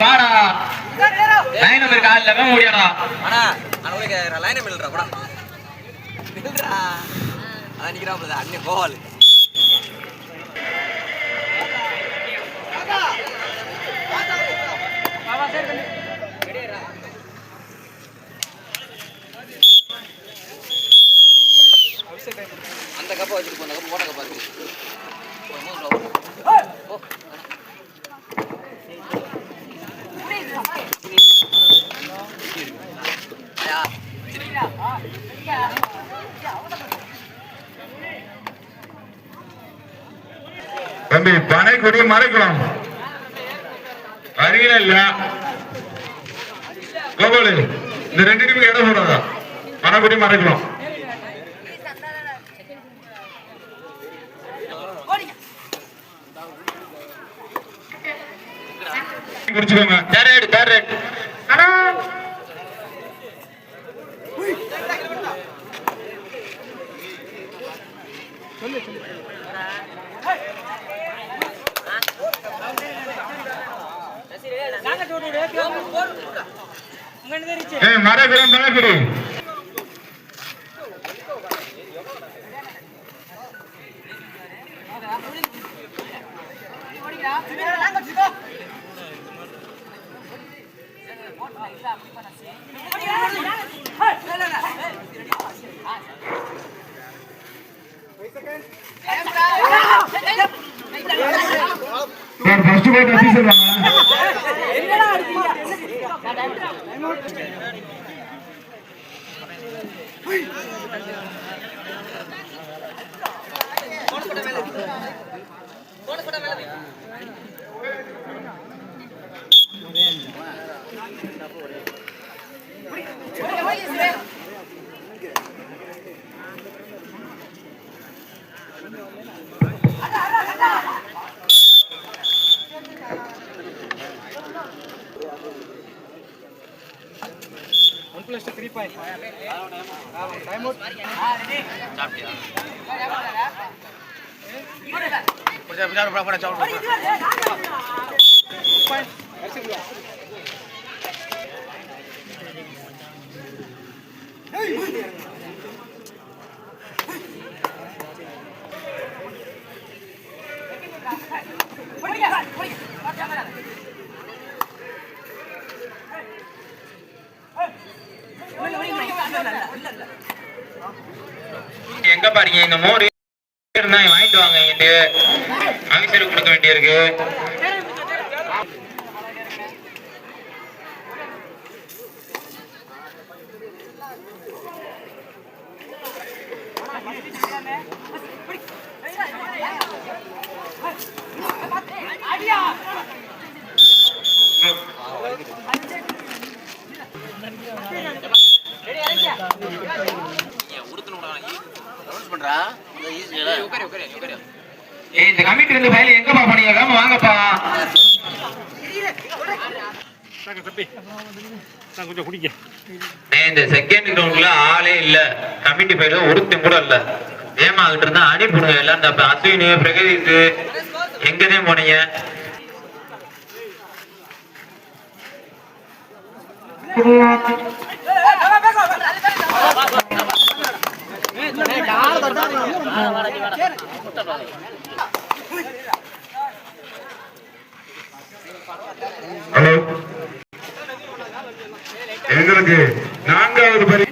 பாடா. Line number call முடியாடா. அண்ணா அண்ணனுக்கு லைனை மில்றா அதான் அண்ணே தம்பி பனைக்குடி மறைக்கலாம். அருகில இல்ல. கோபாலு இந்த ரெண்டு நிமிடம் இடம் போடாதா பனைக்குடி மறைக்கலாம். குடிச்சுக்கோங்க தேர்ட் ரைட் தேர்ட் ரைட் ஏய் Maraikudam Panaikudi sir first court எப்படி சொல்லுவாங்க எங்க பாருங்க இந்த மோர் இருந்தா வாங்கிட்டு வாங்க இங்கிட்டு ஆஃபீஸருக்கு கொடுக்க வேண்டியிருக்கு. பண்றா உட்காரு ஏய் இந்த கமிட்டி இருந்து ஃபைல் எங்கப்பா பண்ணீங்க வேமா வாங்கப்பா இந்த செகண்ட் கிரவுண்ட்ல ஆளே இல்ல கமிட்டி ஃபைல ஒருத்தன் கூட இல்ல ஏமா அங்கிட்டு இருந்தா அனுப்பிடுங்க எல்லாம் இந்த அஸ்வினி பிரகதீஷ் எங்கதான் போனீங்க ஹலோ. எங்களுக்கு நான்காவது பரி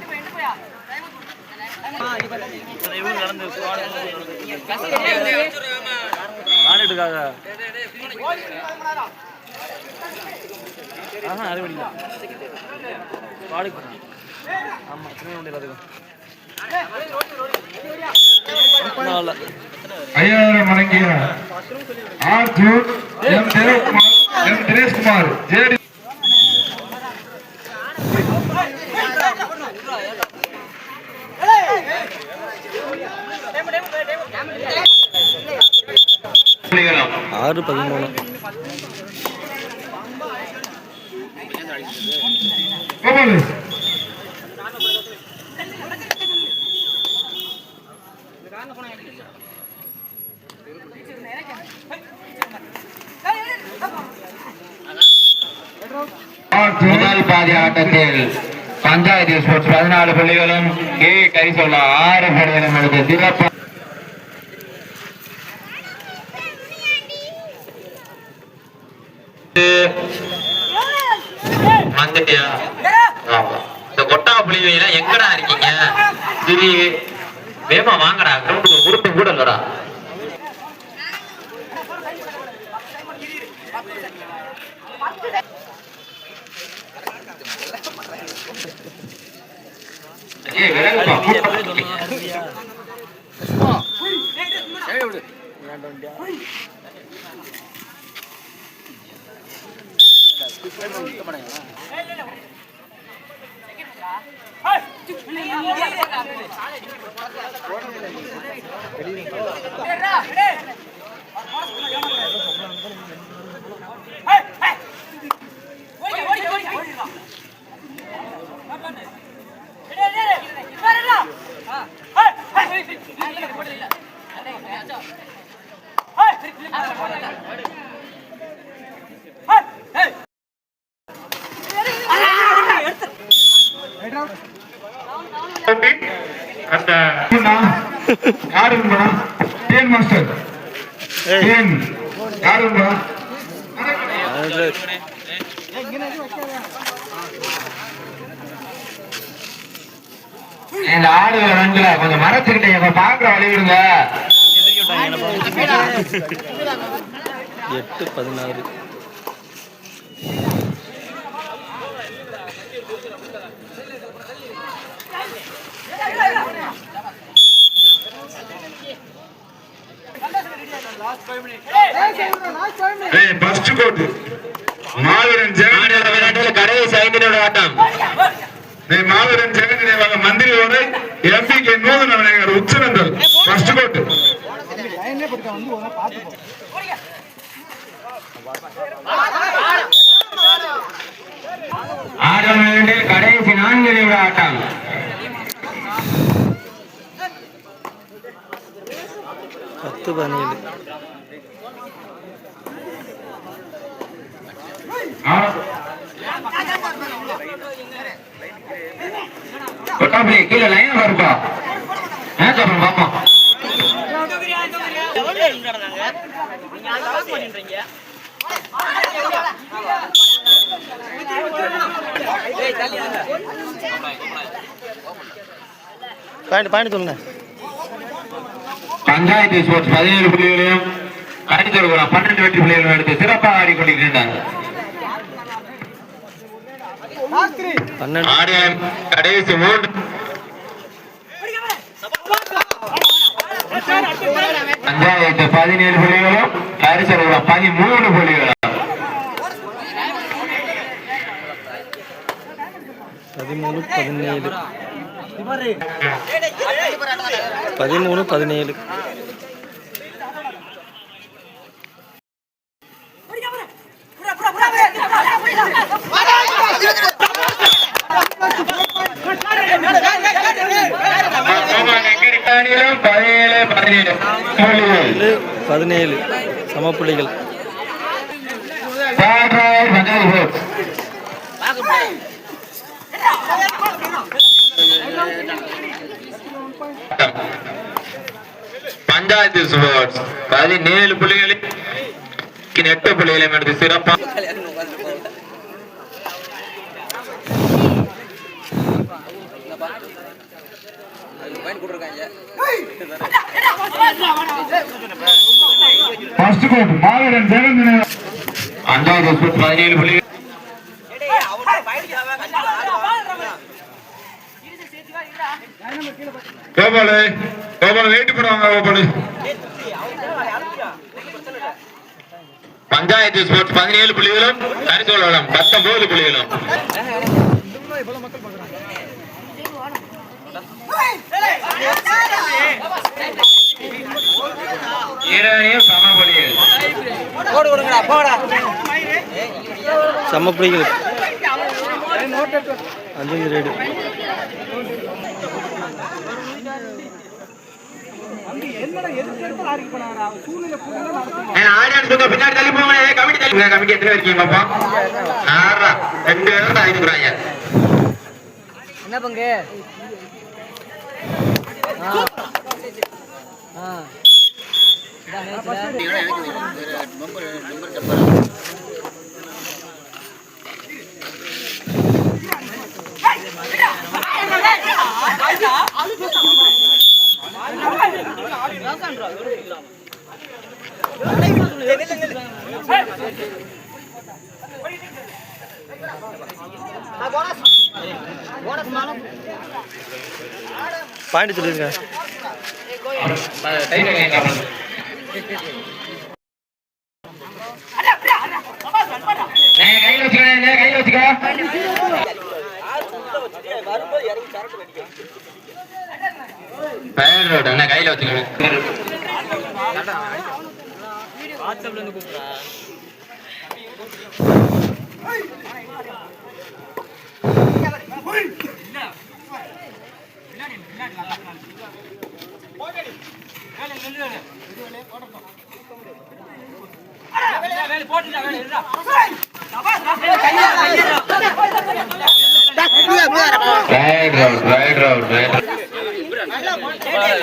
மாநிலத்துக்காக ஆஹா பாடுக்கு ஆமா சின்ன வண்டியில் ஐயாயிரம் வழங்கிய R June M Devakumar M Dineshkumar JD. ஆறு பதிமூணு கோபாலு முதல் பாதி ஆட்டத்தில் பஞ்சாயத்து ஸ்போர்ட்ஸ் பதினாலு புள்ளிகளும் கே கரிசோலா ஆறு புள்ளிகளும் எடுத்து சிறப்பு. வந்துட்டியா இந்த கொட்டா புள்ளி எங்கடா இருக்கீங்க? திடீர். வேமா வாங்கடா கிரவுண்டுக்கு உருட்டு கூட இல்லடா ஏய், விலகுப்பா, கூட்டம். Hey, hey! யாருங்கண்ணா டிஎன் மாஸ்டர்? டிஎன் யாருங்கண்ணா இந்த ஆடுகள் ரெண்டுல கொஞ்சம் மறைச்சுக்கிட்டீங்க பாக்குற வழி விடுங்க. எட்டு பதினாறு. ஏய் ஃபர்ஸ்ட் கோட் மாவீரன் ஜெகன் கடைசி ஐந்து நிமிட ஆட்டம் மாவீரன் ஜெகன் நினைவாக மந்திரியோடு எம்பிகே நூதன விநாயகர் உச்சநந்தல் ஃபர்ஸ்ட் கோட் ஆடுகள விளையாட்டில் கடைசி நான்கு நிமிட ஆட்டம் பத்து பதினேழு. கொட்டாப்புலி கீழே லைன் வருப்பா. பாயிண்ட் பாயிண்ட் சொல்லுங்க. பஞ்சாயத்து ஸ்போர்ட்ஸ் பதினேழு புள்ளிகளையும் கடித்தொடுக்கிறோம் பன்னெண்டு வெற்றி புள்ளிகளும் எடுத்து சிறப்பாக ஆடிய கடைசி மூன்று. பஞ்சாயத்து பதினேழு புள்ளிகளும் கரிசலுரம் பதிமூணு புள்ளிகளும். பதிமூணு பதினேழு. பதிமூணு பதினேழு. பதினேழு பதினேழு. புள்ளிகள். ஏழு பதினேழு சமப்புள்ளிகள் பஞ்சாயத்து ஸ்போர்ட்ஸ் பதினேழு புள்ளிகளில் எட்டு புள்ளிகளையும் எடுத்து சிறப்பாக பயன் கொடுத்துருக்காங்க ஃபர்ஸ்ட் கோட் மாவீரன் ஜெகன் நினைவாக பஞ்சாயத்து ஸ்போர்ட்ஸ் பதினேழு புள்ளிகள் கோபாலு கோபாலு வெயிட் பண்ணுவாங்க கோபாலு பஞ்சாயத்து ஸ்போர்ட்ஸ் பதினேழு புள்ளிகளும் கரிசோளம் பத்தொன்பது புள்ளிகளும் ஈரணியும் சம அஞ்சு ரேடு பின்னாடி தள்ளி போங்க கமிட்டி தள்ளி கமிட்டி எத்தனை இருக்கீங்க பாப்பா ரெண்டு பேரும் தான் என்ன பங்கு? ஆ. ஆ. பாயிண்ட் சொல்லிருங்க டைட்டில் கேட்காம என்ன கையில ரைட்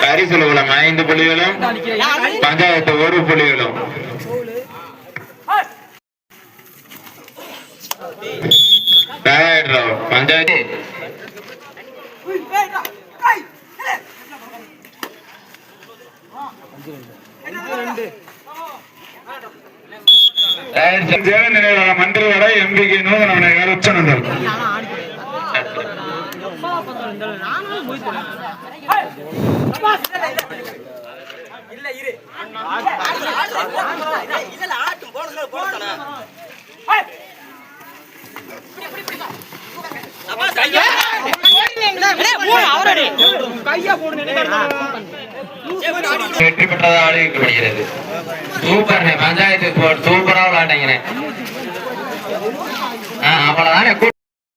பரிசுலகுளம் ஐந்து புள்ளிகளும் பஞ்சாயத்து ஒரு புள்ளிகளும் right round panchayat. Right Jegan நினைவாக மந்திரி வரை எம்பிக்கு நூதன விநாயகர் வெற்றி பெற்றதாக அறிவிக்கப்படுகிறது சூப்பர் பஞ்சாயத்து சூப்பரா விளையாட்டீங்க அவ்வளவுதானே.